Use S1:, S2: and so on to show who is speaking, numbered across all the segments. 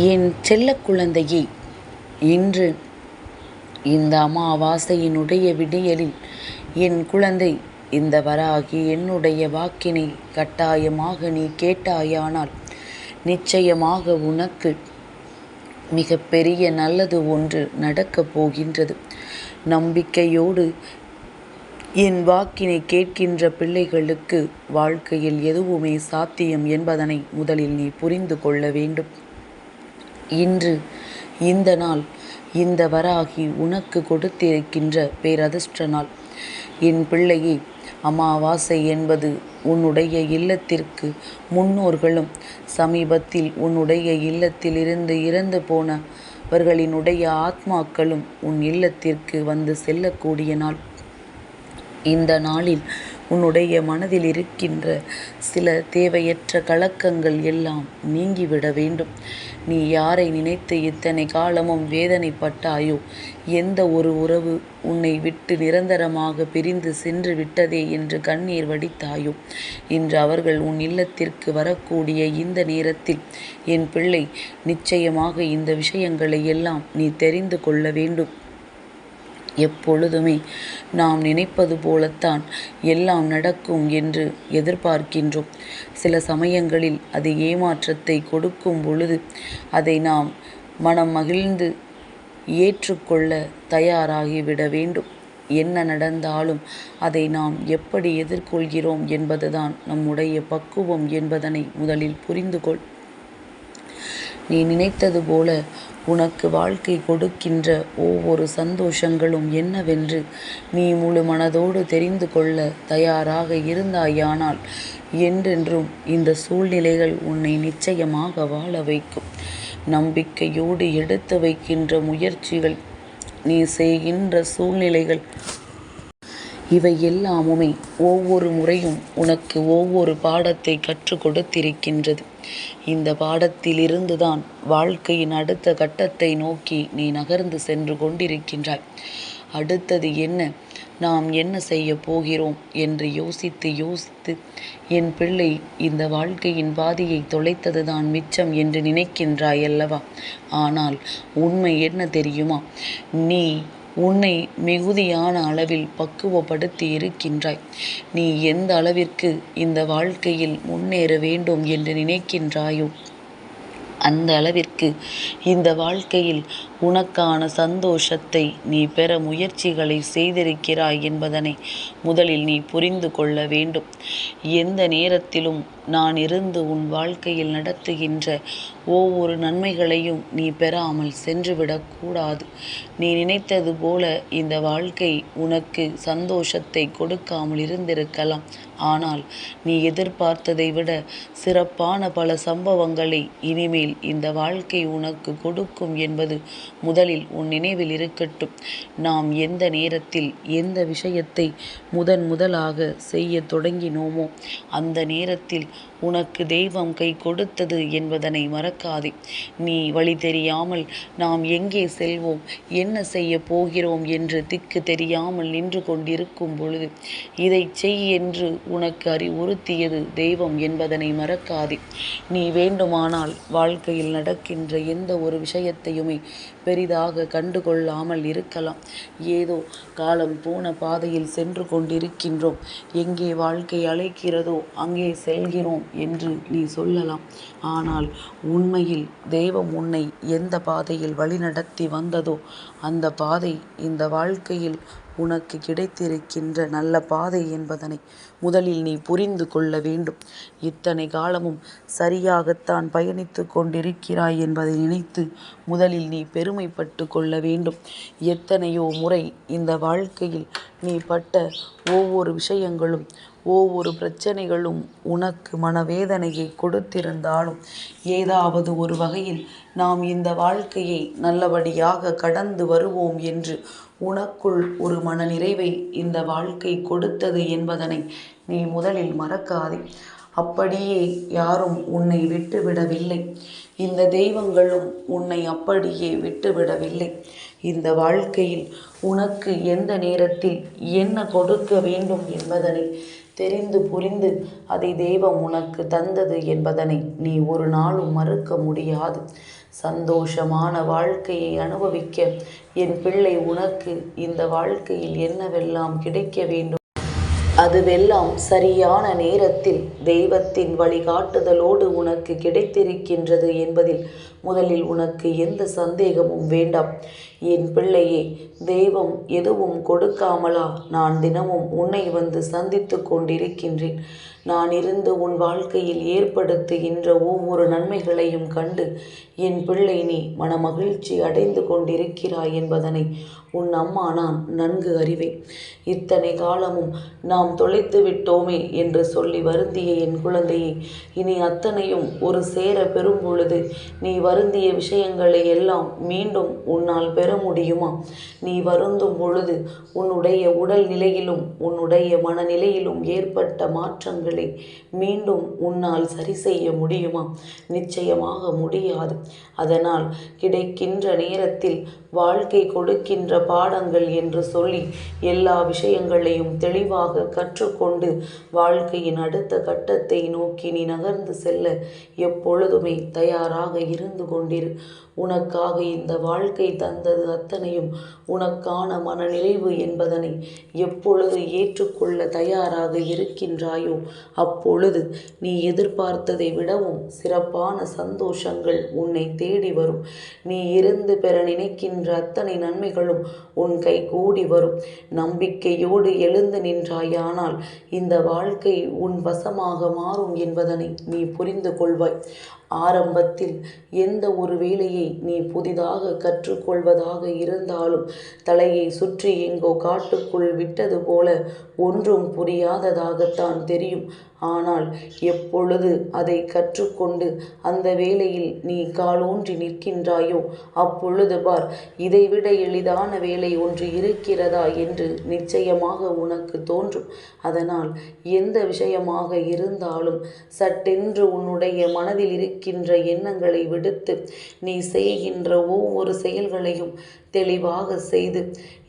S1: என் செல்ல குழந்தையே இன்று இந்த அமாவாசையினுடைய விடியலில் என் குழந்தை இந்த வராகி என்னுடைய வாக்கினை கட்டாயமாக நீ கேட்டாயானால் நிச்சயமாக உனக்கு மிகப்பெரிய நல்லது ஒன்று நடக்கப் போகின்றது. நம்பிக்கையோடு என் வாக்கினை கேட்கின்ற பிள்ளைகளுக்கு வாழ்க்கையில் எதுவுமே சாத்தியம் என்பதனை முதலில் நீ புரிந்து கொள்ள வேண்டும். இன்று இந்த நாள் இந்த வராகி உனக்கு கொடுத்திருக்கின்ற பேரதிர்ஷ்ட நாள். என் பிள்ளையே அமாவாசை என்பது உன்னுடைய இல்லத்திற்கு முன்னோர்களும் சமீபத்தில் உன்னுடைய இல்லத்தில் இருந்து இறந்து போனவர்களினுடைய ஆத்மாக்களும் உன் இல்லத்திற்கு வந்து செல்லக்கூடிய நாள். இந்த நாளில் உன்னுடைய மனதில் இருக்கின்ற சில தேவையற்ற கலக்கங்கள் எல்லாம் நீங்கிவிட வேண்டும். நீ யாரை நினைத்து இத்தனை காலமும் வேதனைப்பட்டாயோ எந்த ஒரு உறவு உன்னை விட்டு நிரந்தரமாக பிரிந்து சென்று விட்டதே என்று கண்ணீர் வடித்தாயோ இன்று அவர்கள் உன் இல்லத்திற்கு வரக்கூடிய இந்த நேரத்தில் என் பிள்ளை நிச்சயமாக இந்த விஷயங்களை எல்லாம் நீ தெரிந்து கொள்ள வேண்டும். எப்பொழுதுமே நாம் நினைப்பது போலத்தான் எல்லாம் நடக்கும் என்று எதிர்பார்க்கின்றோம். சில சமயங்களில் அது ஏமாற்றத்தை கொடுக்கும் பொழுது அதை நாம் மனம் மகிழ்ந்து ஏற்றுக்கொள்ள தயாராகிவிட வேண்டும். என்ன நடந்தாலும் அதை நாம் எப்படி எதிர்கொள்கிறோம் என்பதுதான் நம்முடைய பக்குவம் என்பதனை முதலில் புரிந்து கொள் நீ நினைத்தது போல உனக்கு வாழ்க்கை கொடுக்கின்ற ஒவ்வொரு சந்தோஷங்களும் என்னவென்று நீ முழு மனதோடு தெரிந்து கொள்ள தயாராக இருந்தாயானால் என்றென்றும் இந்த சூழ்நிலைகள் உன்னை நிச்சயமாக வாழ வைக்கும். நம்பிக்கையோடு எடுத்து வைக்கின்ற முயற்சிகள் நீ செய்கின்ற சூழ்நிலைகள் இவை எல்லாமுமே ஒவ்வொரு முறையும் உனக்கு ஒவ்வொரு பாடத்தை கற்றுக் கொடுத்திருக்கின்றது. இந்த பாடத்திலிருந்து தான் வாழ்க்கையின் அடுத்த கட்டத்தை நோக்கி நீ நகர்ந்து சென்று கொண்டிருக்கின்றாய். அடுத்தது என்ன? நாம் என்ன செய்ய போகிறோம்? என்று யோசித்து யோசித்து என் பிள்ளை இந்த வாழ்க்கையின் பாதியை தொலைத்ததுதான் மிச்சம் என்று நினைக்கின்றாய் அல்லவா? ஆனால் உண்மை என்ன தெரியுமா? நீ உன்னை மிகுதியான அளவில் பக்குவப்படுத்தி இருக்கின்றாய். நீ எந்த அளவிற்கு இந்த வாழ்க்கையில் முன்னேற வேண்டும் என்று நினைக்கின்றாயோ அந்த அளவிற்கு இந்த வாழ்க்கையில் உனக்கான சந்தோஷத்தை நீ பெற முயற்சிகளை செய்திருக்கிறாய் என்பதனை முதலில் நீ புரிந்து கொள்ள வேண்டும். எந்த நேரத்திலும் நான் இருந்து உன் வாழ்க்கையில் நடத்துகின்ற ஒவ்வொரு நன்மைகளையும் நீ பெறாமல் சென்றுவிடக்கூடாது நீ நினைத்தது போல இந்த வாழ்க்கை உனக்கு சந்தோஷத்தை கொடுக்காமல் இருந்திருக்கலாம். ஆனால் நீ எதிர்பார்த்ததை விட சிறப்பான பல சம்பவங்களை இனிமேல் இந்த வாழ்க்கை உனக்கு கொடுக்கும் என்பது முதலில் உன் நினைவில் இருக்கட்டும். நாம் எந்த நேரத்தில் எந்த விஷயத்தை முதன் முதலாக செய்ய தொடங்கினோமோ அந்த நேரத்தில் உனக்கு தெய்வம் கை கொடுத்தது என்பதனை மறக்காதே. நீ வழி தெரியாமல் நாம் எங்கே செல்வோம் என்ன செய்ய போகிறோம் என்று திக்கு தெரியாமல் நின்று கொண்டிருக்கும் பொழுது இதை செய் என்று உனக்கு அறிவுறுத்தியது தெய்வம் என்பதனை மறக்காதே. நீ வேண்டுமானால் வாழ்க்கையில் நடக்கின்ற எந்த ஒரு விஷயத்தையுமே பெரிதாக கண்டுகொள்ளாமல் இருக்கலாம். ஏதோ காலம் போன பாதையில் சென்று கொண்டிருக்கின்றோம். எங்கே வாழ்க்கை அழைக்கிறதோ அங்கே செல்கிறோம். என்று நீ சொல்லலாம். ஆனால் உண்மையில் தெய்வம் உன்னை எந்த பாதையில் வழிநடத்தி வந்ததோ அந்த பாதை இந்த வாழ்க்கையில் உனக்கு கிடைத்திருக்கின்ற நல்ல பாதை என்பதனை முதலில் நீ புரிந்து கொள்ள வேண்டும். இத்தனை காலமும் சரியாகத்தான் பயணித்து கொண்டிருக்கிறாய் என்பதை நினைத்து முதலில் நீ பெருமைப்பட்டு கொள்ள வேண்டும். எத்தனையோ முறை இந்த வாழ்க்கையில் நீ பட்ட ஒவ்வொரு விஷயங்களும் ஒவ்வொரு பிரச்சனைகளும் உனக்கு மனவேதனையை கொடுத்திருந்தாலும் ஏதாவது ஒரு வகையில் நாம் இந்த வாழ்க்கையை நல்லபடியாக கடந்து வருவோம் என்று உனக்குள் ஒரு மனநிறைவை இந்த வாழ்க்கை கொடுத்தது என்பதனை நீ முதலில் மறக்காதே. அப்படியே யாரும் உன்னை விட்டுவிடவில்லை. இந்த தெய்வங்களும் உன்னை அப்படியே விட்டுவிடவில்லை. இந்த வாழ்க்கையில் உனக்கு எந்த நேரத்தில் என்ன கொடுக்க வேண்டும் என்பதனை தெரிந்து புரிந்து அதை தெய்வம் உனக்கு தந்தது என்பதனை நீ ஒரு நாளும் மறுக்க முடியாது. சந்தோஷமான வாழ்க்கையை அனுபவிக்க என் பிள்ளை உனக்கு இந்த வாழ்க்கையில் என்னவெல்லாம் கிடைக்க வேண்டும்? அதுவெல்லாம் சரியான நேரத்தில் தெய்வத்தின் வழிகாட்டுதலோடு உனக்கு கிடைத்திருக்கின்றது என்பதில் முதலில் உனக்கு எந்த சந்தேகமும் வேண்டாம். என் பிள்ளையே தெய்வம் எதுவும் கொடுக்காமலா? நான் தினமும் உன்னை வந்து சந்தித்து கொண்டிருக்கின்றேன். நான் இருந்து உன் வாழ்க்கையில் ஏற்படுத்துகின்ற ஒவ்வொரு நன்மைகளையும் கண்டு என் பிள்ளை நீ மனமகிழ்ச்சி அடைந்து கொண்டிருக்கிறாய் என்பதனை உன் அம்மா நான் நன்கு அறிவேன். இத்தனை காலமும் நாம் தொலைத்து விட்டோமே என்று சொல்லி வருந்திய என் குழந்தையை இனி அத்தனையும் ஒரு சேர பெறும் பொழுது நீ வருந்திய விஷயங்களை எல்லாம் மீண்டும் உன்னால் பெற முடியுமா? நீ வருந்தும் பொழுது உன்னுடைய உடல் நிலையிலும் உன்னுடைய மனநிலையிலும் ஏற்பட்ட மாற்றங்களை மீண்டும் உன்னால் சரி செய்ய முடியுமா? நிச்சயமாக முடியாது. அதனால் கிடைக்கின்ற நேரத்தில் வாழ்க்கை கொடுக்கின்ற பாடங்கள் என்று சொல்லி எல்லா விஷயங்களையும் தெளிவாக கற்றுக்கொண்டு வாழ்க்கையின் அடுத்த கட்டத்தை நோக்கி நீ நகர்ந்து செல்ல எப்பொழுதுமே தயாராக இருந்து கொண்டிரு. உனக்காக இந்த வாழ்க்கை தந்தது அத்தனையும் உனக்கான மனநிறைவு என்பதனை எப்பொழுது ஏற்றுக்கொள்ள தயாராக இருக்கின்றாயோ அப்பொழுது நீ எதிர்பார்த்ததை விடவும் சிறப்பான சந்தோஷங்கள் உன்னை தேடி வரும். நீ இருந்து பெற நினைக்கின்ற அத்தனை நன்மைகளும் உன் கை கூடி வரும். நம்பிக்கையோடு எழுந்து நின்றாயானால் இந்த வாழ்க்கை உன் வசமாக மாறும் என்பதனை நீ புரிந்து கொள்வாய். ஆரம்பத்தில் எந்த ஒரு வேலையை நீ புதிதாக கற்றுக்கொள்வதாக இருந்தாலும் தலையை சுற்றி எங்கோ காட்டுக்குள் விட்டது போல ஒன்றும் புரியாததாகத்தான் தெரியும். ஆனால் எப்பொழுது அதை கற்றுக்கொண்டு அந்த வேலையில் நீ காலூன்றி நிற்கின்றாயோ அப்பொழுது பார் இதைவிட எளிதான வேலை ஒன்று இருக்கிறதா என்று நிச்சயமாக உனக்கு தோன்றும். அதனால் எந்த விஷயமாக இருந்தாலும் சட்டென்று உன்னுடைய மனதில் இருக்கின்ற எண்ணங்களை விடுத்து நீ செய்கின்ற ஒவ்வொரு செயல்களையும் தெளிவாக செய்து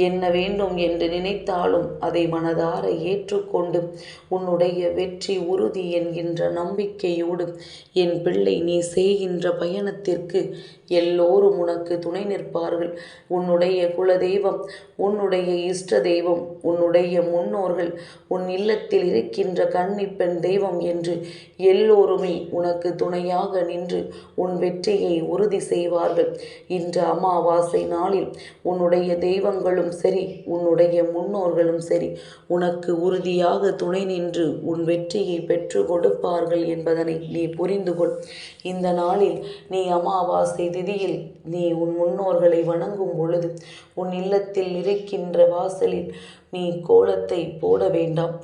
S1: என்ன வேண்டும் என்று நினைத்தாலும் அதை மனதார ஏற்றுக்கொண்டு உன்னுடைய வெற்றி உறுதி என்கின்ற நம்பிக்கையோடு என் பிள்ளை நீ செய்கின்ற பயணத்திற்கு எல்லோரும் உனக்கு துணை நிற்பார்கள். உன்னுடைய குலதெய்வம் உன்னுடைய இஷ்ட தெய்வம் உன்னுடைய முன்னோர்கள் உன் இல்லத்தில் இருக்கின்ற கன்னி பெண் தெய்வம் என்று எல்லோருமே உனக்கு துணையாக நின்று உன் வெற்றியை உறுதி செய்வார்கள். இன்று அமாவாசை நாளில் உன்னுடைய தெய்வங்களும் சரி உன்னுடைய முன்னோர்களும் சரி உனக்கு உறுதியாக துணை நின்று உன் வெற்றியை பெற்று கொடுப்பார்கள் என்பதனை நீ புரிந்து கொள் இந்த நாளில் நீ அமாவாசை திதியில் நீ உன் முன்னோர்களை வணங்கும் பொழுது உன் இல்லத்தில் இருக்கின்ற வாசலில் நீ கோலத்தை போட வேண்டாம்.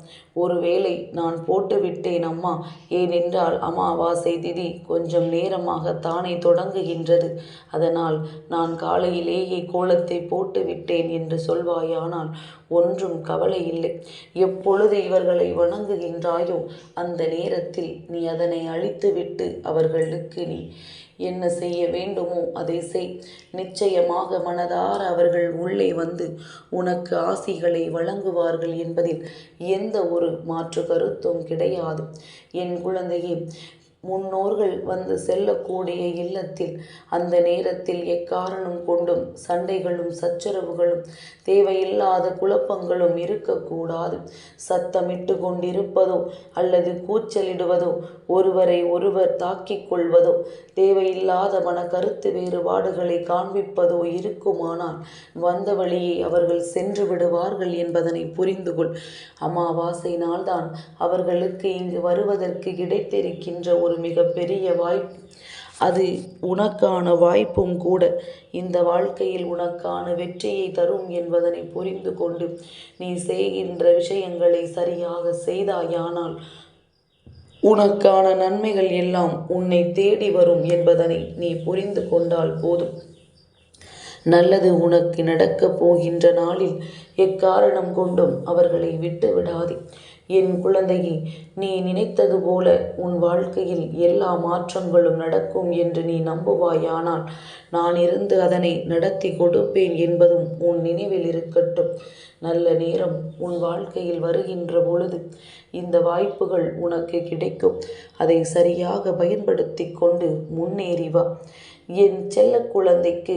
S1: ஒருவேளை நான் போட்டுவிட்டேன் அம்மா. ஏனென்றால் அமாவாசை திதி கொஞ்சம் நேரமாக தானே தொடங்குகின்றது. அதனால் நான் காலையிலேயே கோலத்தை போட்டுவிட்டேன் என்று சொல்வாயானால் ஒன்றும் கவலை இல்லை. எப்பொழுது இவர்களை வணங்குகின்றாயோ அந்த நேரத்தில் நீ அதனை அழித்துவிட்டு அவர்களுக்கு நீ என்ன செய்ய வேண்டுமோ அதை செய். நிச்சயமாக மனதார அவர்கள் உள்ளே வந்து உனக்கு ஆசிகளை வழங்குவார்கள் என்பதில் எந்த ஒரு மாற்று கருத்தும் கிடையாது. என் குழந்தையே முன்னோர்கள் வந்து செல்லக்கூடிய இல்லத்தில் அந்த நேரத்தில் எக்காரணம் கொண்டும் சண்டைகளும் சச்சரவுகளும் தேவையில்லாத குழப்பங்களும் இருக்கக்கூடாது. சத்தமிட்டு கொண்டிருப்பதோ அல்லது கூச்சலிடுவதோ ஒருவரை ஒருவர் தாக்கிக் கொள்வதோ தேவையில்லாத மன கருத்து வேறுபாடுகளை காண்பிப்பதோ இருக்குமானால் வந்த வழியை அவர்கள் சென்று விடுவார்கள் என்பதனை புரிந்து கொள். அமாவாசை நாள்தான் அவர்களுக்கு இங்கு வருவதற்கு கிடைத்திருக்கின்ற ஒரு மிகப்பெரிய வாய்ப்பு. அது உனக்கான வாய்ப்பும் கூட. இந்த வாழ்க்கையில் உனக்கான வெற்றியை தரும் என்பதனை புரிந்து கொண்டு நீ செய்கின்ற விஷயங்களை சரியாக செய்தாயானால் உனக்கான நன்மைகள் எல்லாம் உன்னை தேடி வரும் என்பதனை நீ புரிந்து கொண்டால் போதும். நல்லது உனக்கு நடக்கப் போகின்ற நாளில் எக்காரணம் கொண்டும் அவர்களை விட்டு விடாதே என் குழந்தையே நீ நினைத்தது போல உன் வாழ்க்கையில் எல்லா மாற்றங்களும் நடக்கும் என்று நீ நம்புவாயானால் நான் இருந்து அதனை நடத்தி கொடுப்பேன் என்பதும் உன் நினைவில் இருக்கட்டும். நல்ல நேரம் உன் வாழ்க்கையில் வருகின்ற பொழுது இந்த வாய்ப்புகள் உனக்கு கிடைக்கும். அதை சரியாக பயன்படுத்தி கொண்டு முன்னேறி வா. என் செல்ல குழந்தைக்கு